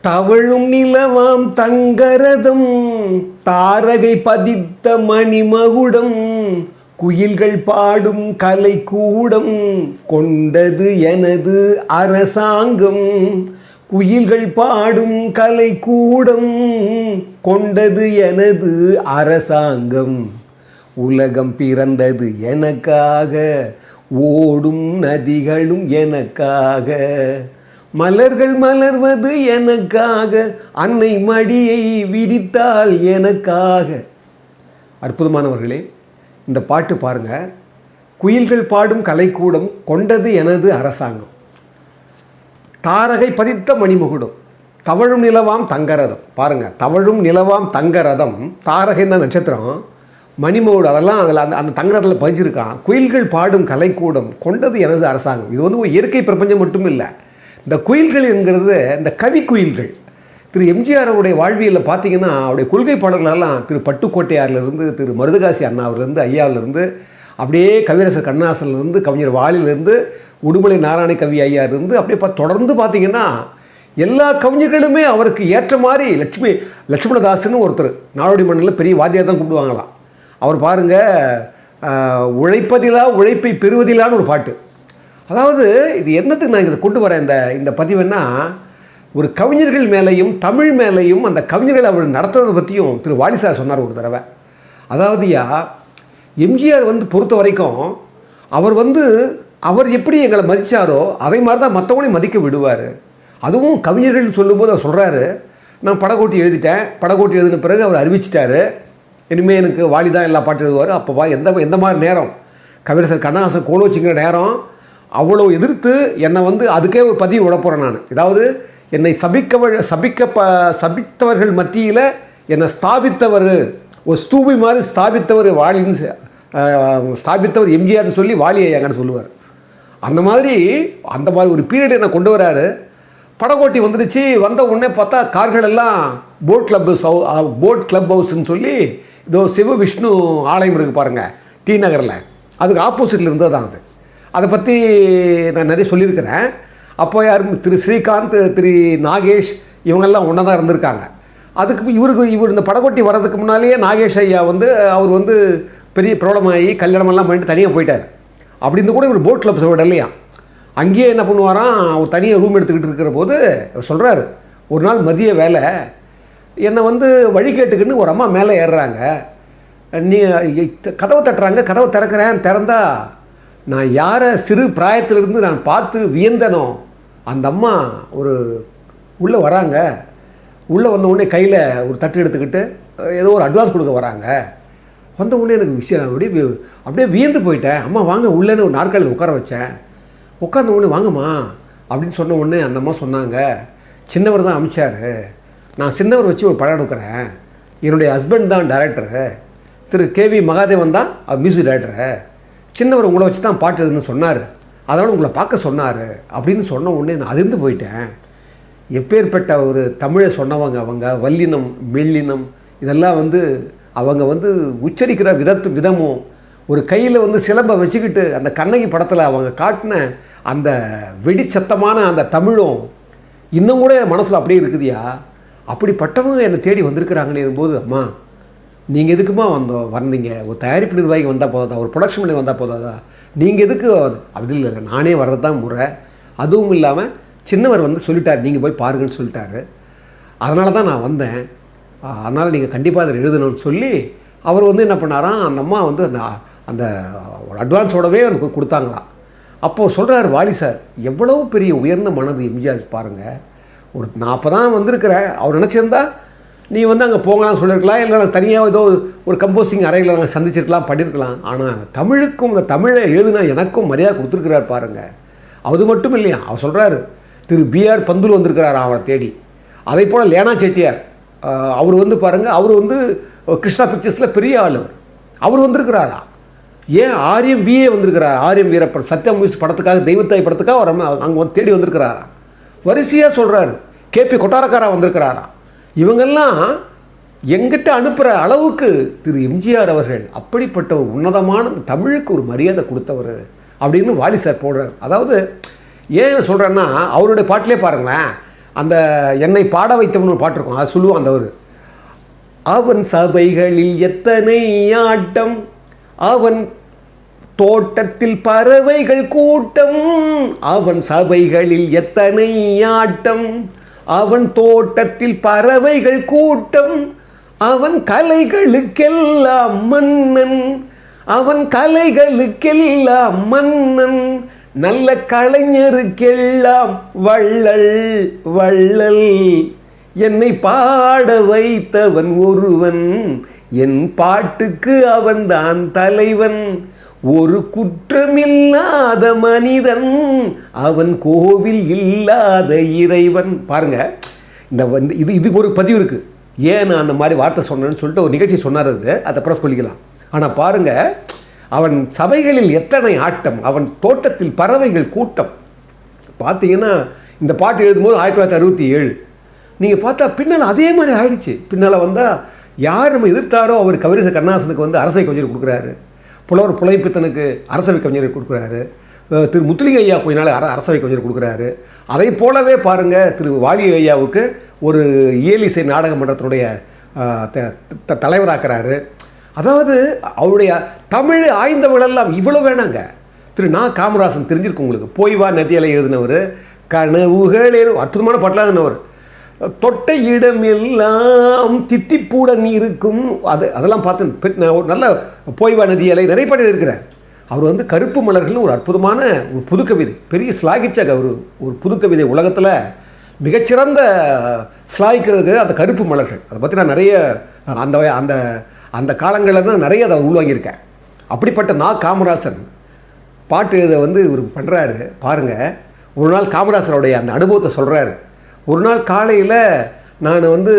தவழும் நிலவாம் தங்கரதம் தாரகை பதித்த மணிமகுடம் குயில்கள் பாடும் கலை கூடம் கொண்டது எனது அரசாங்கம். குயில்கள் பாடும் கலை கூடம் கொண்டது எனது அரசாங்கம். உலகம் பிறந்தது எனக்காக ஓடும் நதிகளும் எனக்காக. மலர்கள் மலர்வது எனக்காக அன்னை மடியை விரித்தால் எனக்காக. அற்புதமானவர்களே இந்த பாட்டு பாருங்க. குயில்கள் பாடும் கலைக்கூடம் கொண்டது எனது அரசாங்கம். தாரகை பதித்த மணிமுகுடம் தவழும் நிலவாம் தங்கரதம். பாருங்க தவழும் நிலவாம் தங்கரதம் தாரகை தான் நட்சத்திரம்? மணிமகுடம் அதெல்லாம் அதில் அந்த அந்த தங்கரத்தில் பதிஞ்சிருக்கான். குயில்கள் பாடும் கலைக்கூடம் கொண்டது எனது அரசாங்கம். இது வந்து ஒரு இயற்கை பிரபஞ்சம் மட்டும் இல்லை இந்த குயில்கள் என்கிறது இந்த கவி குயில்கள். திரு எம்ஜிஆர் அவருடைய வாழ்வியலில் பார்த்தீங்கன்னா அவருடைய கொள்கை பாடல்களெல்லாம் திரு பட்டுக்கோட்டையார்லேருந்து திரு மருதகாசி அண்ணாவிலேருந்து ஐயாவிலேருந்து அப்படியே கவிரசர் கண்ணாசன்லேருந்து கவிஞர் வாலிலேருந்து உடுமலை நாராயண கவி ஐயாவிலேருந்து அப்படியே பா தொடர்ந்து பார்த்தீங்கன்னா எல்லா கவிஞர்களுமே அவருக்கு ஏற்ற மாதிரி லட்சுமி லட்சுமணதாசன் ஒருத்தர் நாடோடி மண்ணில் பெரிய வாத்தியார் தான் கூப்பிடுவாங்களாம் அவர் பாருங்கள் உழைப்பதிலா உழைப்பை பெறுவதிலான்னு ஒரு பாட்டு. அதாவது இது என்னத்துக்கு நான் இதை கொண்டு வரேன் இந்த இந்த பதிவுன்னா ஒரு கவிஞர்கள் மேலேயும் தமிழ் மேலேயும் அந்த கவிஞர்கள் அவர் நடத்துறதை பற்றியும் திரு வாலிசார் சொன்னார் ஒரு தடவை. அதாவதுயா எம்ஜிஆர் வந்து பொறுத்த வரைக்கும் அவர் வந்து அவர் எப்படி எங்களை மதித்தாரோ அதே மாதிரி தான் மற்றவங்களையும் மதிக்க விடுவார். அதுவும் கவிஞர்கள் சொல்லும்போது அவர் சொல்கிறாரு நான் படகோட்டி எழுதிட்டேன் படகோட்டி எழுதின பிறகு அவர் அறிவிச்சிட்டாரு. இனிமேல் எனக்கு வாலி தான் எல்லா பாட்டு எழுதுவார். அப்போவா எந்த எந்த மாதிரி நேரம்? கவிரசர் கண்ணாசன் கோலோச்சிங்கிற நேரம் அவ்வளோ எதிர்த்து என்னை வந்து அதுக்கே ஒரு பதிவு விட போகிறேன் நான். ஏதாவது என்னை சபிக்க சபிக்க ப சபித்தவர்கள் மத்தியில் என்னை ஸ்தாபித்தவர் ஒரு ஸ்தூபி மாதிரி ஸ்தாபித்தவர் வாலின்னு ஸ்தாபித்தவர் எம்ஜிஆர்னு சொல்லி வாலியை ஐயாங்கன்னு சொல்லுவார். அந்த மாதிரி அந்த மாதிரி ஒரு பீரியட் என்னை கொண்டு வராரு. படகோட்டி வந்துடுச்சு. வந்த உடனே பார்த்தா கார்கள் எல்லாம் boat club house boat club ஹவுஸ்ன்னு சொல்லி இதோ சிவ விஷ்ணு ஆலயம் இருக்குது பாருங்கள் டி நகரில். அதுக்கு ஆப்போசிட்டில் இருந்தது தான் அது. அதை பற்றி நான் நிறைய சொல்லியிருக்கிறேன். அப்போ யார் திரு ஸ்ரீகாந்த் திரு நாகேஷ் இவங்கெல்லாம் ஒன்றா தான் இருந்திருக்காங்க. அதுக்கு இவருக்கு இவர் இந்த படகொட்டி வர்றதுக்கு முன்னாலேயே நாகேஷ் ஐயா வந்து அவர் வந்து பெரிய ப்ராப்ளம் ஆகி கல்யாணமெல்லாம் பண்ணிட்டு தனியாக போயிட்டார். அப்படின்னு கூட இவர் போட்டில் கிளப் விடலையா அங்கேயே என்ன பண்ணுவாராம் அவர் தனியாக ரூம் எடுத்துக்கிட்டு இருக்கிற போது சொல்கிறாரு ஒரு நாள் மதிய வேலை என்னை வந்து வழி கேட்டுக்குன்னு ஒரு அம்மா மேலே ஏறுறாங்க. நீ கதவை தட்டுறாங்க கதவை திறக்கிறேன் திறந்தா நான் யாரை சிறு பிராயத்திலிருந்து நான் பார்த்து வியந்தனோ அந்த அம்மா ஒரு உள்ளே வராங்க. உள்ளே வந்த உடனே கையில் ஒரு தட்டு எடுத்துக்கிட்டு ஏதோ ஒரு அட்வான்ஸ் கொடுக்க வராங்க. வந்த உடனே எனக்கு விஷயம் அப்படியே அப்படியே வியந்து போயிட்டேன். அம்மா வாங்க உள்ளேன்னு ஒரு நாற்காலியில் உட்கார வச்சேன். உட்காந்த உடனே வாங்கம்மா அப்படின்னு சொன்ன உடனே அந்த அம்மா சொன்னாங்க. சின்னவர் தான் அமிச்சாரு. நான் சின்னவர் வச்சு ஒரு படம் எடுக்கிறேன். என்னுடைய ஹஸ்பண்ட் தான் டைரக்டரு திரு கேவி மகாதேவன் தான் மியூசிக் டைரக்டரு சின்னவர் உங்களை வச்சு தான் பாட்டு எழுதுன்னு சொன்னார். அதனால் உங்களை பார்க்க சொன்னார். அப்படின்னு சொன்ன உடனே நான் அதிர்ந்து போயிட்டேன். எப்பேற்பட்ட ஒரு தமிழை சொன்னவங்க அவங்க வல்லினம் மெல்லினம் இதெல்லாம் வந்து அவங்க வந்து உச்சரிக்கிற விதத்து விதமும் ஒரு கையில் வந்து சிலம்பை வச்சுக்கிட்டு அந்த கண்ணகி படத்தில் அவங்க காட்டின அந்த வெடிச்சத்தமான அந்த தமிழும் இன்னும் கூட என் மனசில் அப்படியே இருக்குதுயா? அப்படிப்பட்டவங்க என்னை தேடி வந்திருக்கிறாங்களே போது அம்மா நீங்கள் எதுக்குமா வந்தோம் வந்தீங்க? ஒரு தயாரிப்பு நிர்வாகி வந்தால் போதாதா? ஒரு ப்ரொடக்ஷன் பண்ணி வந்தால் போதாதா? நீங்கள் எதுக்கு அப்படி இல்லை நானே வர்றது தான் முறை. அதுவும் இல்லாமல் சின்னவர் வந்து சொல்லிட்டார். நீங்கள் போய் பாருங்கன்னு சொல்லிட்டாரு. அதனால தான் நான் வந்தேன். அதனால் நீங்கள் கண்டிப்பாக அதை எழுதணும்னு சொல்லி அவர் வந்து என்ன பண்ணாராம்? அந்த அம்மா வந்து அந்த அந்த ஒரு அட்வான்ஸோடவே எனக்கு கொடுத்தாங்களாம். அப்போது சொல்கிறார் வாலி சார் எவ்வளோ பெரிய உயர்ந்த மனது எம்ஜிஆர் பாருங்கள் ஒரு நான் அப்போ தான் வந்திருக்கிறேன் அவர் நினச்சிருந்தா நீ வந்து அங்கே போங்கலாம் சொல்லியிருக்கலாம் இல்லை நான் தனியாக ஏதோ ஒரு கம்போசிங் அறையில் நாங்கள் சந்திச்சிருக்கலாம் பண்ணியிருக்கலாம் ஆனால் தமிழுக்கும் இந்த தமிழை எழுதுனா எனக்கும் மரியாதை கொடுத்துருக்கிறார் பாருங்கள் அது மட்டும் இல்லையா? அவர் சொல்கிறாரு திரு பிஆர் பந்துல் வந்திருக்கிறார் அவரை தேடி. அதே போல் லேனா செட்டியார் அவர் வந்து பாருங்கள் அவர் வந்து கிருஷ்ணா பிக்சர்ஸில் பெரிய ஆள் அவர். அவர் வந்திருக்கிறாரா? ஏன் ஆரியம் விஏ வந்திருக்கிறார்? ஆரியம் வீரப்பன் சத்யம் மியூஸ் படத்துக்காக தெய்வத்தாய் படத்துக்காக அவர் அங்கே வந்து தேடி வந்திருக்கிறாரா? வரிசையாக சொல்கிறாரு கேபி கொட்டாரக்காரா வந்திருக்கிறாரா? இவங்கெல்லாம் எங்கிட்ட அனுப்புகிற அளவுக்கு திரு எம்ஜிஆர் அவர்கள் அப்படிப்பட்ட ஒரு உன்னதமான தமிழுக்கு ஒரு மரியாதை கொடுத்தவர் அப்படின்னு வாலி சார் போடுறார். அதாவது ஏன் சொல்கிறேன்னா அவருடைய பாட்டிலே பாருங்களேன் அந்த என்னை பாட வைத்தவன் ஒரு பாட்டு இருக்கும் அதை சொல்லுவான் அந்த ஒரு அவன் சபைகளில் எத்தனை ஆட்டம் அவன் தோட்டத்தில் பறவைகள் கூட்டம் அவன் சபைகளில் எத்தனை ஆட்டம் அவன் தோட்டத்தில் பறவைகள் கூட்டம் அவன் கலைகளுக்கெல்லாம் மன்னன் அவன் கலைகளுக்கெல்லாம் மன்னன் நல்ல கலைஞருக்கெல்லாம் வள்ளல் வள்ளல். என்னை பாட வைத்தவன் ஒருவன் என் பாட்டுக்கு அவன்தான் தலைவன். ஒரு குற்றமில்லாத மனிதன் அவன் கோவில் இல்லாத இறைவன். பாருங்க இந்த வந்து இது இது ஒரு பதிவு இருக்கு. ஏன் நான் அந்த மாதிரி வார்த்தை சொன்னேன்னு சொல்லிட்டு ஒரு நிகழ்ச்சி சொன்னார் அது. அதை அப்புறம் சொல்லிக்கலாம். ஆனால் பாருங்க அவன் சபைகளில் எத்தனை ஆட்டம் அவன் தோட்டத்தில் பறவைகள் கூட்டம். பார்த்தீங்கன்னா இந்த பாட்டு எழுதும்போது ஆயிரத்தி தொள்ளாயிரத்தி அறுபத்தி ஏழு. நீங்கள் பார்த்தா பின்னால் அதே மாதிரி ஆயிடுச்சு. பின்னால் வந்தால் யார் நம்ம எதிர்த்தாரோ அவர் கவிரச கண்ணாசனுக்கு வந்து அரசை கொஞ்சம் கொடுக்குறாரு. புலவர் புலைப்பித்தனுக்கு அரசவை கவிஞரை கொடுக்குறாரு. திரு முத்துலிங்க ஐயா கொஞ்ச நாள் அர அரசவை கவிஞர் கொடுக்குறாரு. அதை போலவே பாருங்கள் திரு வாலி ஐயாவுக்கு ஒரு இயலிசை நாடக மன்றத்தினுடைய த- த- தலைவராக்குறாரு. அதாவது அவருடைய தமிழ் ஆய்ந்தவர்களெல்லாம் இவ்வளோ வேணாங்க. திரு நா. காமராசன் தெரிஞ்சிருக்கு உங்களுக்கு. போய் வா நதியலை எழுதினவர். கனவுகள் அற்புதமான பாட்டலாகினவர் தொட்ட இடம் எல்லாம் தித்திப்புடன் இருக்கும் அது அதெல்லாம் பார்த்து நான் ஒரு நல்ல போய்வா நதி நதியலை நிறைய பாட்டு இருக்கிறார் அவர் வந்து கருப்பு மலர்கள்னு ஒரு அற்புதமான ஒரு புதுக்கவிதை பெரிய ஸ்லாகிச்சக ஒரு ஒரு புதுக்கவிதை உலகத்தில் மிகச்சிறந்த ஸ்லாகிக்கிறதுக்கு அந்த கருப்பு மலர்கள். அதை பற்றி நான் நிறைய அந்த அந்த அந்த காலங்களில் தான் நிறைய அதை உள்வாங்கியிருக்கேன். அப்படிப்பட்ட நா. காமராசன் பாட்டு எழுத வந்து இவர் பண்ணுறாரு பாருங்கள் ஒரு நாள் காமராசனுடைய அந்த அனுபவத்தை சொல்கிறாரு ஒரு நாள் காலையில் நான் வந்து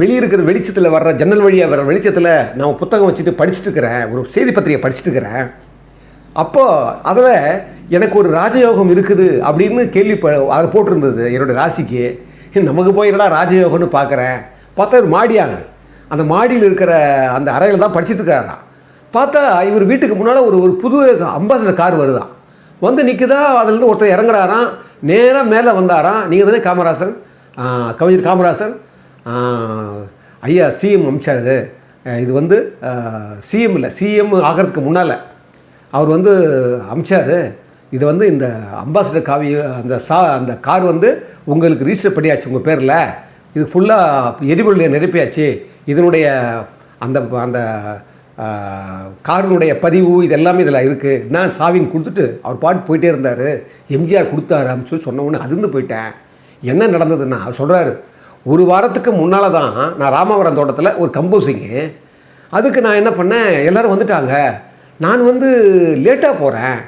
வெளியே இருக்கிற வெளிச்சத்தில் வர்ற ஜன்னல் வழியாக வர்ற வெளிச்சத்தில் நான் புத்தகம் வச்சுட்டு படிச்சுட்டு இருக்கிறேன். ஒரு செய்தி பத்திரிகை படிச்சுட்டு இருக்கிறேன். அப்போது அதில் எனக்கு ஒரு ராஜயோகம் இருக்குது அப்படின்னு கேள்வி அதை போட்டிருந்தது என்னோடய ராசிக்கு. நமக்கு போய் என்னடா ராஜயோகம்னு பார்க்குறேன் பார்த்தா ஒரு மாடியாங்க. அந்த மாடியில் இருக்கிற அந்த அறையில் தான் படிச்சுட்டு இருக்காராம் பார்த்தா இவர் வீட்டுக்கு முன்னால் ஒரு ஒரு புது அம்பாசடர் கார் வருதான் வந்து நிற்குதா அதுலேருந்து ஒருத்தர் இறங்குறாராம். நேராக மேலே வந்தாராம். நீங்கள் தானே காமராசன் கவிஞர் காமராசன் ஐயா சிஎம் அமிச்சாரு. இது வந்து சிஎம் இல்லை சிஎம் ஆகிறதுக்கு முன்னால் அவர் வந்து அமிச்சார். இது வந்து இந்த அம்பாசிடர் காவி அந்த சா அந்த கார் வந்து உங்களுக்கு ரிஜிஸ்டர் பண்ணியாச்சு உங்கள் பேரில். இது ஃபுல்லாக எரிபொருளை நிரப்பியாச்சு. இதனுடைய அந்த அந்த காரினுடைய பதிவு இதெல்லாமே இதில் இருக்குது நான் சாவின்னு கொடுத்துட்டு அவர் பாட்டு போயிட்டே இருந்தார். எம்ஜிஆர் கொடுத்தாரு அப்படின்னு சொல்லி சொன்ன அதிர்ந்து போயிட்டேன். என்ன நடந்ததுன்னா அவர் சொல்கிறாரு ஒரு வாரத்துக்கு முன்னால் தான் நான் ராமவரம் தோட்டத்தில் ஒரு கம்போசிங்கு அதுக்கு நான் என்ன பண்ணேன் எல்லோரும் வந்துட்டாங்க. நான் வந்து லேட்டாக போகிறேன்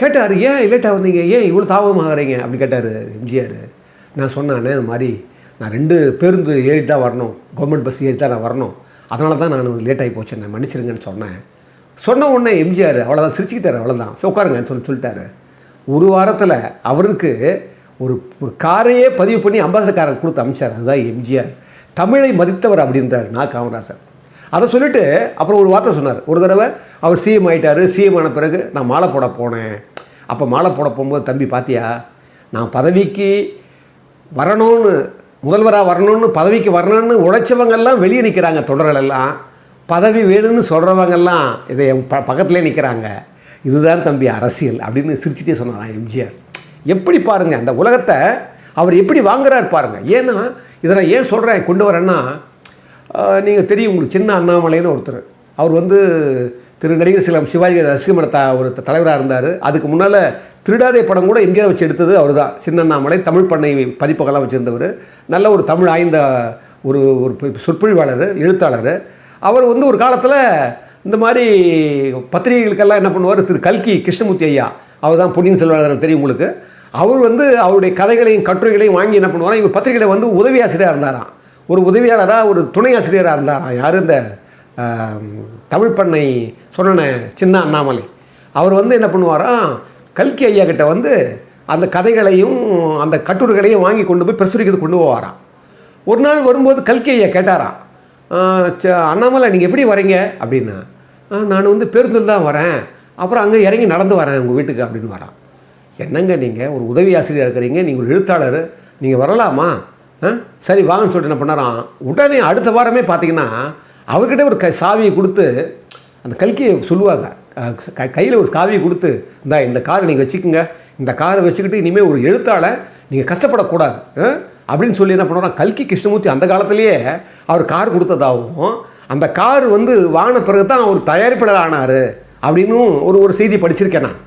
கேட்டார் ஏன் லேட்டாக வந்தீங்க? ஏன் இவ்வளோ தாமதமாகறீங்க? அப்படி கேட்டார் எம்ஜிஆர். நான் சொன்னானே இந்த மாதிரி நான் ரெண்டு பேருந்து ஏறி தான் வரணும். கவர்மெண்ட் பஸ் ஏறி தான் நான் வரணும். அதனால தான் நான் லேட் ஆகி போச்சு. நான் மன்னிச்சிருங்கன்னு சொன்னேன். சொன்ன உடனே எம்ஜிஆர் அவ்வளோதான் சிரிச்சுக்கிட்டார் அவ்வளோதான் சரி உட்காருங்கன்னு சொல்லி சொல்லிட்டாரு. ஒரு வாரத்தில் அவருக்கு ஒரு ஒரு காரையே பதிவு பண்ணி அம்பாசக்காரர் கொடுத்து அமைச்சார். அதுதான் எம்ஜிஆர். தமிழை மதித்தவர் அப்படின்றார் நான் காமராசர். அதை சொல்லிட்டு அப்புறம் ஒரு வார்த்தை சொன்னார். ஒரு தடவை அவர் சிஎம் ஆகிட்டார் சிஎம் ஆன பிறகு நான் மாலை போட போனேன். அப்போ மாலை போட போகும்போது தம்பி பாத்தியா நான் பதவிக்கு வரணும்னு முதல்வராக வரணும்னு பதவிக்கு வரணும்னு உழைச்சவங்கெல்லாம் வெளியே நிற்கிறாங்க தொடர்கள் எல்லாம் பதவி வேணும்னு சொல்கிறவங்கெல்லாம் இதை என் ப பக்கத்துலேயே நிற்கிறாங்க இதுதான் தம்பி அரசியல் அப்படின்னு சிரிச்சிட்டே சொன்னாராம் எம்ஜிஆர். எப்படி பாருங்கள் அந்த உலகத்தை அவர் எப்படி வாங்குறாரு பாருங்கள் ஏன்னா இதை நான் ஏன் சொல்கிறேன் கொண்டு வரேன்னா நீங்கள் தெரியும் உங்களுக்கு சின்ன அண்ணாமலைன்னு ஒருத்தர். அவர் வந்து திரு நடிகர் சிலம் சிவாஜி ரசிகமன த ஒரு தலைவராக இருந்தார். அதுக்கு முன்னால் திருடாதே படம் கூட எம்ஜிஆர் வச்சு எடுத்தது அவர் தான் சின்னண்ணாமலை தமிழ் பண்ணை பதிப்பகலாம் வச்சுருந்தவர். நல்ல ஒரு தமிழ் ஆய்ந்த ஒரு ஒரு சொற்பொழிவாளர் எழுத்தாளர். அவர் வந்து ஒரு காலத்தில் இந்த மாதிரி பத்திரிகைகளுக்கெல்லாம் என்ன பண்ணுவார்? திரு கல்கி கிருஷ்ணமூர்த்தி ஐயா. அவர் தான் பொன்னியின் செல்வன் தெரியும் உங்களுக்கு. அவர் வந்து அவருடைய கதைகளையும் கட்டுரைகளையும் வாங்கி என்ன பண்ணுவாராம் இவர் பத்திரிகையில் வந்து உதவி ஆசிரியராக இருந்தாராம். ஒரு உதவியாளராக ஒரு துணை ஆசிரியராக இருந்தாராம். யார் இந்த தமிழ் பண்ணை சொன்ன சின்ன அண்ணாமலை. அவர் வந்து என்ன பண்ணுவாராம் கல்கி ஐயா கிட்ட வந்து அந்த கதைகளையும் அந்த கட்டுரைகளையும் வாங்கி கொண்டு போய் பிரசுரிக்கிறது கொண்டு போவாராம் ஒரு நாள் வரும்போது கல்கி ஐயா கேட்டாராம் ச- அண்ணாமலை நீங்கள் எப்படி வரீங்க? அப்படின்னா நான் வந்து பேருந்தில் தான் வரேன். அப்புறம் அங்கே இறங்கி நடந்து வரேன் உங்கள் வீட்டுக்கு அப்படின்னு வரான் என்னங்க நீங்கள் ஒரு உதவி ஆசிரியர் இருக்கிறீங்க. நீங்கள் ஒரு எழுத்தாளர். நீங்கள் வரலாமா? ஆ சரி வாங்கன்னு சொல்லிட்டு என்ன பண்ணாராம் உடனே அடுத்த வாரமே பார்த்தீங்கன்னா அவர்கிட்ட ஒரு க சாவியை கொடுத்து அந்த கல்கியை சொல்லுவாங்க. கையில் ஒரு காவியை கொடுத்து இந்தா இந்த காரை நீங்கள் வச்சுக்கோங்க. இந்த காரை வச்சுக்கிட்டு இனிமேல் ஒரு எழுத்தாளை நீங்கள் கஷ்டப்படக்கூடாது. அப்படின்னு சொல்லி என்ன பண்ணுறோம் கல்கி கிருஷ்ணமூர்த்தி அந்த காலத்திலேயே அவர் கார் கொடுத்ததாகவும் அந்த கார் வந்து வாங்கின பிறகு தான் அவர் தயாரிப்பாளர் ஆனார் அப்படின்னு ஒரு ஒரு செய்தி படிச்சிருக்கேன் நான்.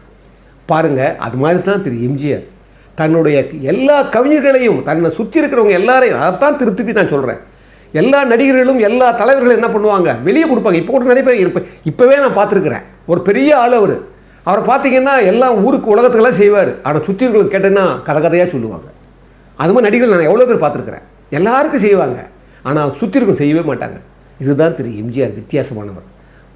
பாருங்கள் அது மாதிரி தான் திரு எம்ஜிஆர். தன்னுடைய எல்லா கவிஞர்களையும் தன்னை சுற்றி இருக்கிறவங்க எல்லாரையும் அதைத்தான் திருப்பி நான் சொல்கிறேன் எல்லா நடிகர்களும் எல்லா தலைவர்களும் என்ன பண்ணுவாங்க? வெளியே கொடுப்பாங்க. இப்போ கூட நிறைய பேர் இப்போ இப்போவே நான் பார்த்துருக்குறேன். ஒரு பெரிய ஆள் அவர். அவரை பார்த்தீங்கன்னா எல்லாம் ஊருக்கு உலகத்துக்கெல்லாம் செய்வார். ஆனால் சுற்றி இருக்கிறவங்க கேட்டேன்னா கதை கதையாக சொல்லுவாங்க. அது மாதிரி நடிகர்கள் நான் எவ்வளோ பேர் பார்த்துருக்குறேன். எல்லாருக்கும் செய்வாங்க. ஆனால் சுற்றி இருக்கும் செய்யவே மாட்டாங்க. இதுதான் திரு எம்ஜிஆர் வித்தியாசமானவர்.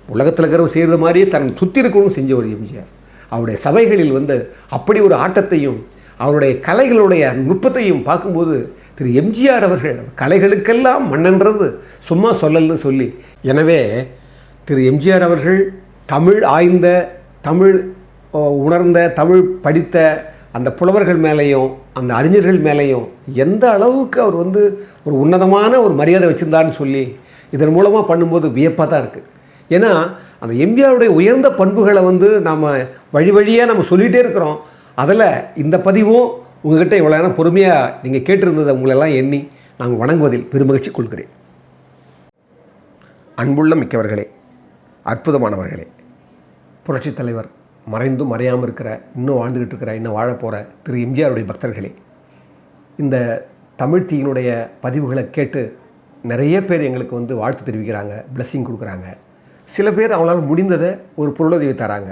உலகத்தில் இருக்கிறவங்க செய்கிறது மாதிரியே தன் சுற்றி இருக்கவும் செஞ்ச ஒரு எம்ஜிஆர். அவருடைய சபைகளில் வந்து அப்படி ஒரு ஆட்டத்தையும் அவருடைய கலைகளுடைய நுட்பத்தையும் பார்க்கும்போது திரு எம்ஜிஆர் அவர்கள் கலைகளுக்கெல்லாம் மண்ணன்றது சும்மா சொல்லல்னு சொல்லி. எனவே திரு எம்ஜிஆர் அவர்கள் தமிழ் ஆய்ந்த தமிழ் உணர்ந்த தமிழ் படித்த அந்த புலவர்கள் மேலேயும் அந்த அறிஞர்கள் மேலேயும் எந்த அளவுக்கு அவர் வந்து ஒரு உன்னதமான ஒரு மரியாதை வச்சுருந்தான்னு சொல்லி இதன் மூலமாக பண்ணும்போது வியப்பாக தான் இருக்குது ஏன்னா அந்த எம்ஜிஆருடைய உயர்ந்த பண்புகளை வந்து நாம் வழி வழியாக நம்ம சொல்லிகிட்டே இருக்கிறோம். அதில் இந்த பதிவும் உங்ககிட்ட இவ்வளோ நேரம் பொறுமையாக நீங்கள் கேட்டிருந்ததை உங்களெல்லாம் எண்ணி நாங்கள் வணங்குவதில் பெருமகிழ்ச்சி கொள்கிறேன். அன்புள்ள மிக்கவர்களே அற்புதமானவர்களே புரட்சித் தலைவர் மறைந்தும் மறையாமல் இருக்கிற இன்னும் வாழ்ந்துக்கிட்டு இருக்கிற இன்னும் வாழப்போகிற திரு எம்ஜிஆருடைய பக்தர்களே இந்த தமிழ் தீயினுடைய பதிவுகளை கேட்டு நிறைய பேர் எங்களுக்கு வந்து வாழ்த்து தெரிவிக்கிறாங்க பிளஸ்ஸிங் கொடுக்குறாங்க. சில பேர் அவங்களால முடிந்ததை ஒரு பொருளுதவி தராங்க.